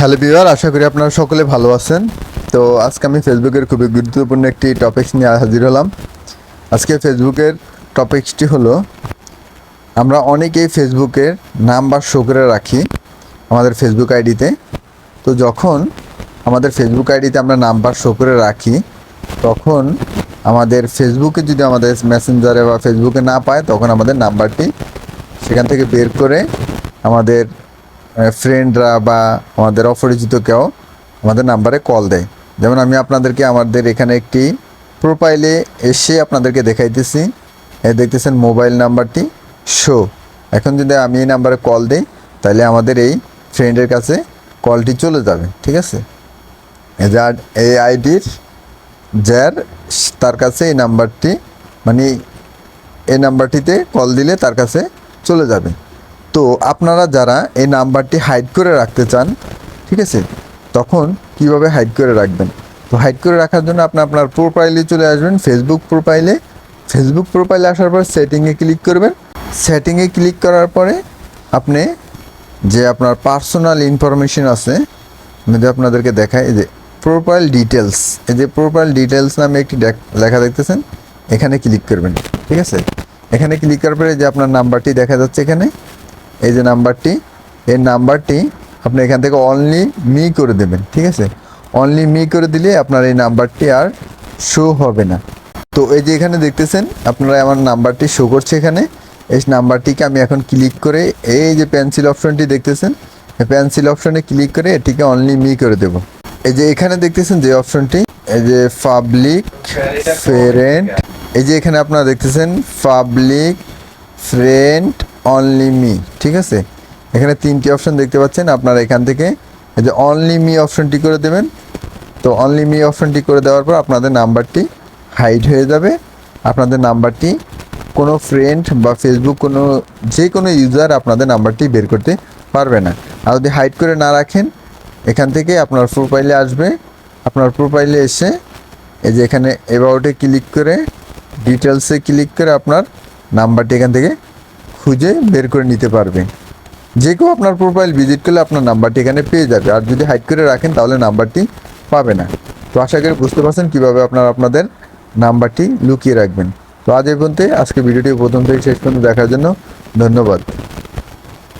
Hello beware আশা করি আপনারা সকলে ভালো আছেন। তো আজকে আমি ফেসবুকের খুবই গুরুত্বপূর্ণ একটি টপিকস নিয়ে হাজির হলাম। আজকে ফেসবুকের টপিকসটি হলো, আমরা অনেকেই ফেসবুকের নাম্বার শো করে রাখি আমাদের ফেসবুক আইডিতে। তো যখন আমাদের ফেসবুক আইডিতে আমরা নাম্বার শো করে রাখি, তখন আমাদের ফেসবুকে যদি আমাদের মেসেঞ্জারে বা ফেসবুকে না পায়, তখন আমাদের নাম্বারটি সেখান থেকে বের করে আমাদের ফ্রেন্ডরা বা আমাদের অপরিচিত কেউ আমাদের নাম্বারে কল দেয়। যেমন আমি আপনাদেরকে আমাদের এখানে একটি প্রোফাইলে এসে আপনাদেরকে দেখাইতেছি। দেখতেছেন মোবাইল নাম্বারটি শো এখন যদি আমি এই নাম্বারে কল দিই, তাহলে আমাদের এই ফ্রেন্ডের কাছে কলটি চলে যাবে, ঠিক আছে? যার এই আইডির যার তার কাছে এই নাম্বারটি মানে এই নাম্বারটিতে কল দিলে তার কাছে চলে যাবে। তো আপনারা যারা এই নাম্বারটি হাইড করে রাখতে চান, ঠিক আছে, তখন কীভাবে হাইড করে রাখবেন? তো হাইড করে রাখার জন্য আপনি আপনার প্রোফাইলে চলে আসবেন ফেসবুক প্রোফাইলে ফেসবুক প্রোফাইলে আসার পর সেটিংয়ে ক্লিক করবেন। সেটিংয়ে ক্লিক করার পরে আপনি যে আপনার পার্সোনাল ইনফরমেশন আছে, আমি যদি আপনাদেরকে দেখাই যে প্রোফাইল ডিটেলস এই যে প্রোফাইল ডিটেলস নামে একটি লেখা দেখতেছেন, এখানে ক্লিক করবেন, ঠিক আছে? এখানে ক্লিক করার পরে যে আপনার নাম্বারটি দেখা যাচ্ছে এখানে এই যে নাম্বারটি, এই নাম্বারটি আপনি এখান থেকে অনলি মি করে দেবেন, ঠিক আছে? অনলি মি করে দিলে আপনার এই নাম্বারটি আর শো হবে না। তো এই যে এখানে দেখতেছেন, আপনারা আমার নাম্বারটি শো করছে এখানে। এই নাম্বারটিকে আমি এখন ক্লিক করে এই যে পেন্সিল অপশনটি দেখতেছেন পেন্সিল অপশনে ক্লিক করে এটিকে অনলি মি করে দেব। এই যে এখানে দেখতেছেন যে অপশনটি এই যে পাবলিক ফ্রেন্ড এই যে এখানে আপনারা দেখতেছেন পাবলিক ফ্রেন্ড অনলি মি ঠিক আছে? এখানে তিনটি অপশন দেখতে পাচ্ছেন, আপনারা এখান থেকে এই যে অনলি মি অপশনটি করে দেবেন। তো অনলি মি অপশনটি করে দেওয়ার পর আপনাদের নাম্বারটি হাইড হয়ে যাবে। আপনাদের নাম্বারটি কোনো ফ্রেন্ড বা ফেসবুক কোনো যে কোনো ইউজার আপনাদের নাম্বারটি বের করতে পারবে না। আর যদি হাইড করে না রাখেন, এখান থেকে আপনার প্রোফাইলে আসবে। আপনার প্রোফাইলে এসে এই যে এখানে এবাউটে ক্লিক করে ডিটেলসে ক্লিক করে আপনার নাম্বারটি এখান থেকে খুঁজে বের করে নিতে পারবে। যে কেউ আপনার প্রোফাইল ভিজিট করলে আপনার নাম্বারটি এখানে পেয়ে যাবে। আর যদি হাইড করে রাখেন, তাহলে নাম্বারটি পাবে না। তো আশা করি বুঝতে পারছেন কীভাবে আপনার আপনাদের নাম্বারটি লুকিয়ে রাখবেন। তো আজ এই পর্যন্ত আজকে ভিডিওটি প্রথম থেকে শেষ পর্যন্ত দেখার জন্য ধন্যবাদ।